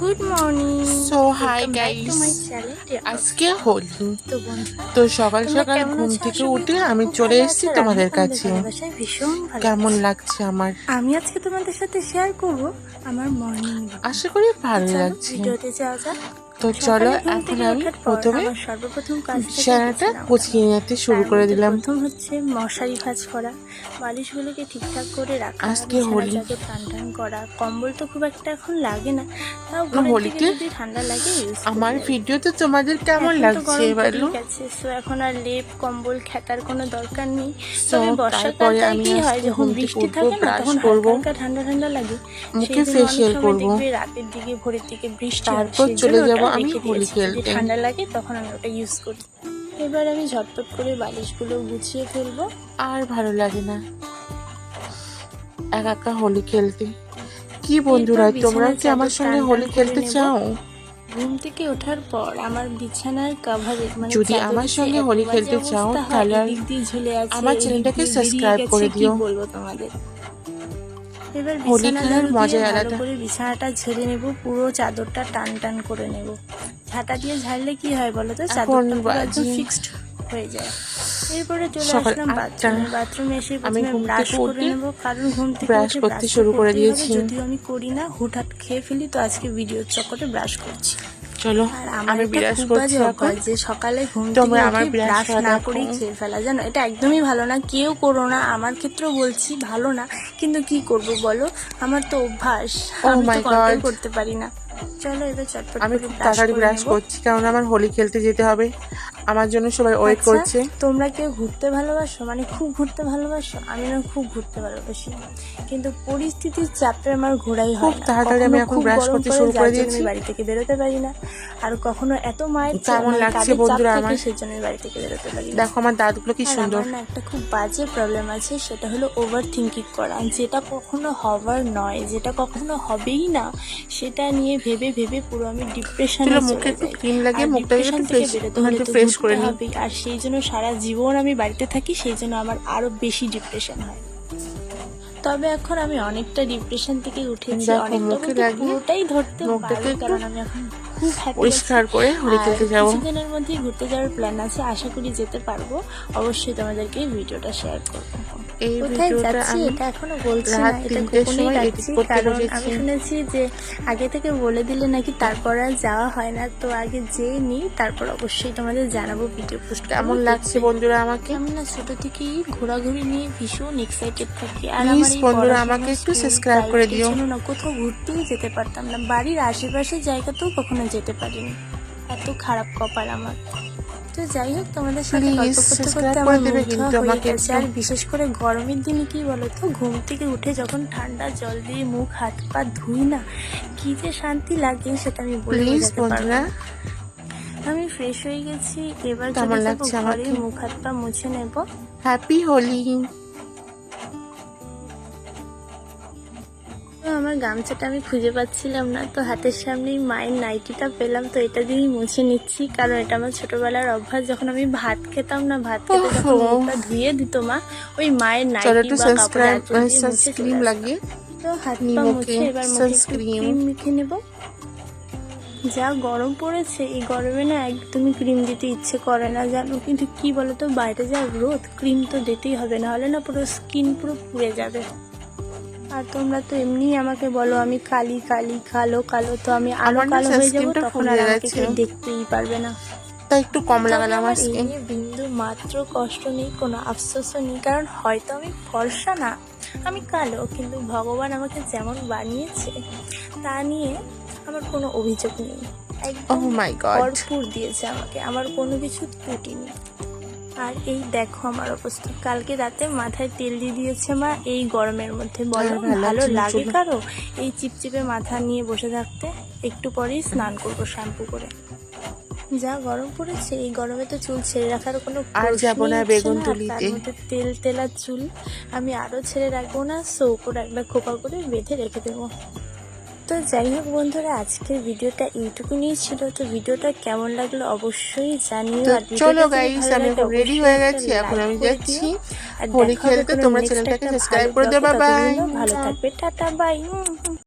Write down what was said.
Good morning So, hi guys. আজকে হোলি। তো সকাল সকাল ঘুম? থেকে উঠে আমি চলে এসেছি তোমাদের কাছে। কেমন। লাগছে আমার? আমি আজকে তোমাদের সাথে শেয়ার করব আমার মর্নিং আশা করি ভালো লাগছে। ভিডিওতে যাওয়া যাক। তো চলো এখন আমি প্রথমে সর্বপ্রথম কাজ বিছানাটা গুছিয়ে নিতে শুরু করে দিলাম প্রথম হচ্ছে মশারি ভাঁজ করা বালিশগুলোকে ঠিকঠাক করে রাখা আজকে হোলি। টান টান করা কম্বল তো খুব একটা এখন লাগে না তাও হোলিতে ঠান্ডা লাগে আমার আর কি। ভিডিওতে তোমাদের কেমন লাগছে বলো পড়েই গেছে, এখন আর লেপ কম্বল খেতার কোনো দরকার নেই তবে আমি কি হয় যখন বৃষ্টি থাকে না তখন করব, হালকা ঠান্ডা ঠান্ডা লাগে মুখে সময় করব। রাতের দিকে ভোরের দিকে বৃষ্টি তারপর চলে যাব আমি হোলি খেলতে। ঠান্ডা লাগে তখন আমি ওটা ইউজ করি। এবার আমি ঝটপট করে বালিশগুলো গুছিয়ে ফেলব। আর ভালো লাগে না। একা একা হোলি খেলতে। কি বন্ধুরা তোমরা কি আমার সঙ্গে হোলি খেলতে চাও? ঘুম থেকে ওঠার পর আমার বিছানার কাভারে মানে যদি আমার সঙ্গে হোলি খেলতে চাও, তাহলে দিয়ে আমার চ্যানেলটাকে বেরিয়ে করে দিও। বলব তোমাদের? এবার বিছানার ভালো আলাদা। করে বিছানাটা ঝেড়ে নেব পুরো চাদরটা টান টান করে নেব। ঝাঁটা দিয়ে ঝাড়লে কি হয় বলো তো? চাদরটা পুরো একদম ফিক্সড হয়ে যায়। এরপরে চলে আসলাম বাথরুমে বাথরুমে এসে আমি ব্রাশ করে নেব কারণ ঘুম থেকে ব্রাশ করতে শুরু করে দিয়েছি। যদিও আমি করি না হুটহাট খেয়ে ফেলি তো আজকে ভিডিওর চক্করে ব্রাশ করছি। চলো আমি বিরাজ করছি এখন। যে সকালে ঘুম থেকে আমার ব্রাশ না করি করেই খেয়ে ফেলা জানো? এটা একদমই ভালো না কেউ করো না আমার ক্ষেত্রেও বলছি ভালো না কিন্তু কি করব বলো? আমার তো অভ্যাস Oh আমি তো কন্ট্রোল করতে পারি না। চলো এবার চটপট আমি তাড়াতাড়ি ব্রাশ করছি কারণ আমার হোলি খেলতে যেতে হবে। আমার জন্য সবাই ওয়েট আচ্ছা, করছে। তোমরা কেউ ঘুরতে ভালোবাসো? মানে খুব ঘুরতে ভালোবাসো? আমি না খুব ঘুরতে ভালোবাসি। কিন্তু পরিস্থিতির চাপে আমার ঘোরাই হয় খুব তাড়াতাড়ি আমি এখন brush করতে শুরু করে দিয়েছি। বাড়ি থেকে বেরোতে পারি না। আর কখনো এত মায়ের কেমন মানে লাগছে বন্ধুরা আমার? সেই জন্য বাড়ি থেকে বেরোতে পারি না। দেখো আমার দাঁতগুলো কি সুন্দর আমার না একটা খুব বাজে প্রবলেম আছে সেটা হলো ওভার থিঙ্কিং করা। যেটা কখনো হবার নয় যেটা কখনো হবেই না সেটা নিয়ে ভেবে ভেবে পুরো আমি ডিপ্রেশনে মুখে একটু ক্রিম মুখটাকে depression একটু থেকে ঘুরতে করে নিই। আর সেই জন্য সারা জীবন আমি বাড়িতে থাকি সেই জন্য আমার আরও বেশি ডিপ্রেশন হয়। তবে এখন আমি অনেকটা ডিপ্রেশন থেকে উঠেছি। অনেক অনেকটা পুরোটাই ধরতে পারি কারণ আমি এখন পরিষ্কার করে হোলি খেলতে যাব কিছুদিনের মধ্যেই ঘুরতে যাওয়ার প্ল্যান আছে। আশা করি যেতে পারব। অবশ্যই তোমাদেরকে ভিডিওটা শেয়ার করব। এই ভিডিওটা আমি এটা এখনও বলছি না। এটা গোপনেই রাখছি। কারণ আমি শুনেছি যে আগে থেকে বলে দিলে নাকি তারপর আর যাওয়া হয় না। তো আগে যেয়ে নিই তারপর অবশ্যই তোমাদের জানাব ভিডিও পোস্ট কেমন লাগছে বন্ধুরা আমাকে? আমি না ছোট থেকেই ঘোরাঘুরি নিয়ে ভীষণ এক্সাইটেড থাকি। আর আমার বন্ধুরা, আমাকে একটু subscribe করে দিও। না কোথাও ঘুরতেও যেতে পারতাম না। বাড়ির আশেপাশের জায়গাতেও কখনো যেতে পারিনি। এত খারাপ কপাল আমার। তো যাই হোক তোমাদের সাথে গল্প করতে করতে আমার দেবে মুগ্ধ কিন্তু আমাকে গেছে। আর বিশেষ করে গরমের দিনে কি বলতো? ঘুম থেকে উঠে যখন ঠান্ডা জল দিয়ে মুখ হাত পা ধুই না কি যে শান্তি লাগে সেটা আমি বলে বোঝাতে পারব। আমি ফ্রেশ হয়ে গেছি। এবার কেমন চলে যাব ঘরে মুখ হাত পা মুছে নেব। হ্যাপি হোলি আমার গামছাটা আমি খুঁজে পাচ্ছিলাম না তো হাতের সামনেই মায়ের নাইটিটা পেলাম তো এটা দিয়েই মুছে নিচ্ছি কারণ এটা আমার ছোটবেলার অভ্যাস। যখন আমি ভাত খেতাম না ভাত খেতে যখন মুখটা ধুয়ে দিত মা ওই মায়ের নাইটি বা কাপড় লাগিয়ে তো হাত পা মুছে এবার মুখে ক্রিম মেখে নেব। যা গরম পড়েছে এই গরমে না একদমই ক্রিম দিতে ইচ্ছে করে না জানো। কিন্তু কি বলতো বাইরে যা রোদ ক্রিম তো দিতেই হবে না হলে না পুরো স্কিন পুরো পুড়ে যাবে। আর তোমরা তো এমনি আমাকে বলো আমি কালি কালি কালো কালো তো আমি না কালো হয়ে যাব তখন আর আমাকে কেউ দেখতেই পারবে না। তাই একটু কম লাগালো আমার স্কিন বিন্দু মাত্র কষ্ট নেই কোনো আফসোসও নেই কারণ হয়তো আমি ফর্সা না আমি কালো কিন্তু ভগবান আমাকে যেমন বানিয়েছে তা নিয়ে আমার কোনো অভিযোগ নেই। ও একদম মাই গড ভরপুর দিয়েছে আমাকে আমার কোনো কিছু ত্রুটি নেই। আর এই দেখো আমার অবস্থা। কালকে রাতে মাথায় তেল দিয়ে দিয়েছে মা এই গরমের মধ্যে। বলো ভালো ভালো লাগে কারও? এই চিপচিপে মাথা নিয়ে বসে থাকতে একটু পরেই স্নান করব শ্যাম্পু করে। যা গরম পড়েছে এই গরমে তো চুল ছেড়ে রাখার কোনো আর যাব না বেগুন তুলিতে। তেল তেলা চুল আমি আরও ছেড়ে রাখব না সো করে একবার খোপা করে বেঁধে রেখে দেবো। তো যাই হোক বন্ধুরা আজকের ভিডিওটা এইটুকু এইটুকুনি ছিল। তো ভিডিওটা কেমন লাগল অবশ্যই জানিও। আর চলো গাইস আমি রেডি হয়ে গেছি এখন আমি যাচ্ছি হোলি খেলতে তোমরা চ্যানেলটাকে সাবস্ক্রাইব করে দেবা বাই ভালো থাকবে টাটা বাই